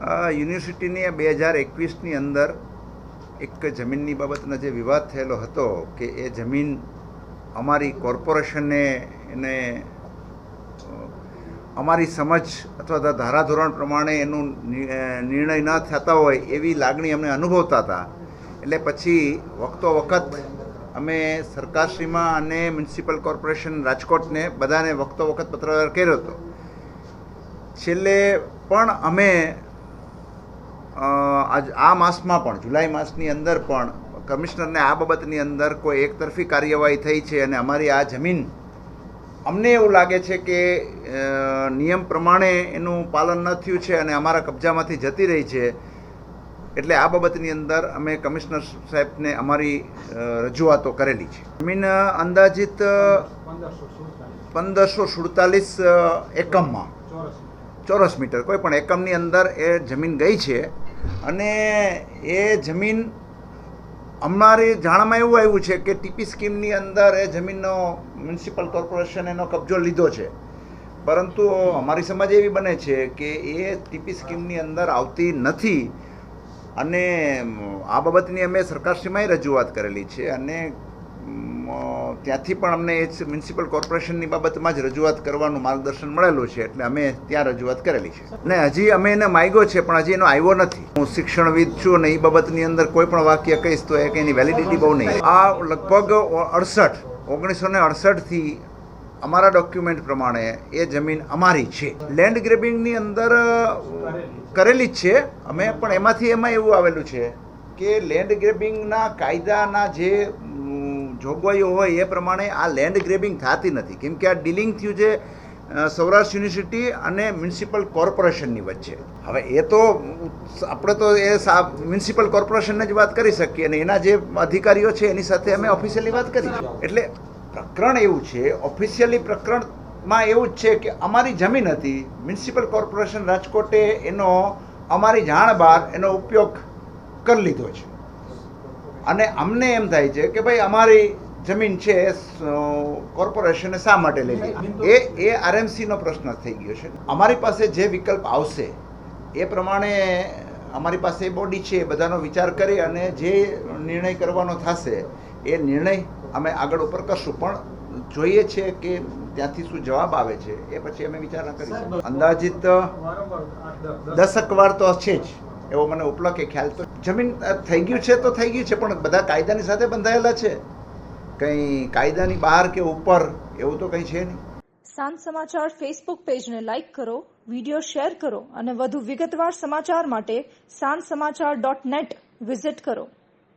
યુનિવર્સિટીની બે હજાર એકવીસની અંદર એક જમીનની બાબતનો જે વિવાદ થયેલો હતો કે એ જમીન અમારી કોર્પોરેશને એને અમારી સમજ અથવા તો ધારાધોરણ પ્રમાણે એનું નિર્ણય ન થતા હોય એવી લાગણી અમને અનુભવતા હતા. એટલે પછી વખતો વખત અમે સરકારશ્રીમાં અને મ્યુનિસિપલ કોર્પોરેશન રાજકોટને બધાને વખતો વખત પત્રવ્યવહાર કર્યો હતો. છેલ્લે પણ અમે આજ આ માસમાં પણ જુલાઈ માસની અંદર પણ કમિશનરને આ બાબતની અંદર કોઈ એકતરફી કાર્યવાહી થઈ છે અને અમારી આ જમીન અમને એવું લાગે છે કે નિયમ પ્રમાણે એનું પાલન ન થયું છે અને અમારા કબજામાંથી જતી રહી છે. એટલે આ બાબતની અંદર અમે કમિશનર સાહેબને અમારી રજૂઆતો કરેલી છે. જમીન અંદાજિત પંદરસો સુડતાલીસ. એકમમાં. ચોરસ મીટર, કોઈ પણ એકમની અંદર એ જમીન ગઈ છે અને એ જમીન અમારી જાણમાં એવું આવ્યું છે કે ટીપી સ્કીમની અંદર એ જમીનનો મ્યુનિસિપલ કોર્પોરેશન એનો કબજો લીધો છે. પરંતુ અમારી સમજ એવી બને છે કે એ ટીપી સ્કીમની અંદર આવતી નથી અને આ બાબતની અમે સરકારશ્રીમાંય રજૂઆત કરેલી છે અને ત્યાંથી પણ અમને એ જ મ્યુનિસિપલ કોર્પોરેશનની બાબતમાં જ રજૂઆત કરવાનું માર્ગદર્શન મળેલું છે, એટલે અમે ત્યાં રજૂઆત કરેલી છે. ને હજી અમે એને માગ્યો છે, પણ હજી એનો આવ્યો નથી. હું શિક્ષણવિદ છું અને એ બાબતની અંદર કોઈ પણ વાક્ય કહીશ તો એક એની વેલિડિટી બહુ નહીં. આ લગભગ અડસઠ ઓગણીસો ને અડસઠથી અમારા ડોક્યુમેન્ટ પ્રમાણે એ જમીન અમારી છે. લેન્ડ ગ્રેબિંગની અંદર કરેલી જ છે. અમે પણ એમાંથી એમાં એવું આવેલું છે કે લેન્ડ ગ્રેબિંગના કાયદાના જે જોગવાઈઓ હોય એ પ્રમાણે આ લેન્ડ ગ્રેબિંગ થતી નથી. કેમ કે આ ડીલિંગ થયું છે સૌરાષ્ટ્ર યુનિવર્સિટી અને મ્યુનિસિપલ કોર્પોરેશનની વચ્ચે. હવે એ તો આપણે તો એ મ્યુનિસિપલ કોર્પોરેશનને જ વાત કરી શકીએ અને એના જે અધિકારીઓ છે એની સાથે અમે ઓફિશિયલી વાત કરી. એટલે પ્રકરણ એવું છે ઓફિશિયલી પ્રકરણમાં એવું જ છે કે અમારી જમીન હતી મ્યુનિસિપલ કોર્પોરેશન રાજકોટે એનો અમારી જાણ બહાર એનો ઉપયોગ કરી લીધો છે. અને અમને એમ થાય છે કે ભાઈ અમારી જમીન છે કોર્પોરેશને શા માટે લઈ લીધી? એ એ આરએમસીનો પ્રશ્ન થઈ ગયો છે. અમારી પાસે જે વિકલ્પ આવશે એ પ્રમાણે અમારી પાસે બોડી છે એ બધાનો વિચાર કરી અને જે નિર્ણય કરવાનો થશે એ નિર્ણય અમે આગળ ઉપર કરશું. પણ જોઈએ છે કે ત્યાંથી શું જવાબ આવે છે એ પછી અમે વિચારણા કરીશું. અંદાજિત દસક વાર તો છે જ. એવો મને ઉપલો કે ખ્યાલ તો જમીન થઈ ગયું છે તો થઈ ગયું છે, પણ બધા કાયદાની સાથે બંધાયેલા છે. કંઈ કાયદાની બહાર કે ઉપર એવું તો કંઈ છે નહીં. સાંજ સમાચાર ફેસબુક પેજને લાઇક કરો વીડિયો શેર કરો અને વધુ વિગતવાર સમાચાર માટે સાંજ સમાચાર ડોટ નેટ વિઝિટ કરો.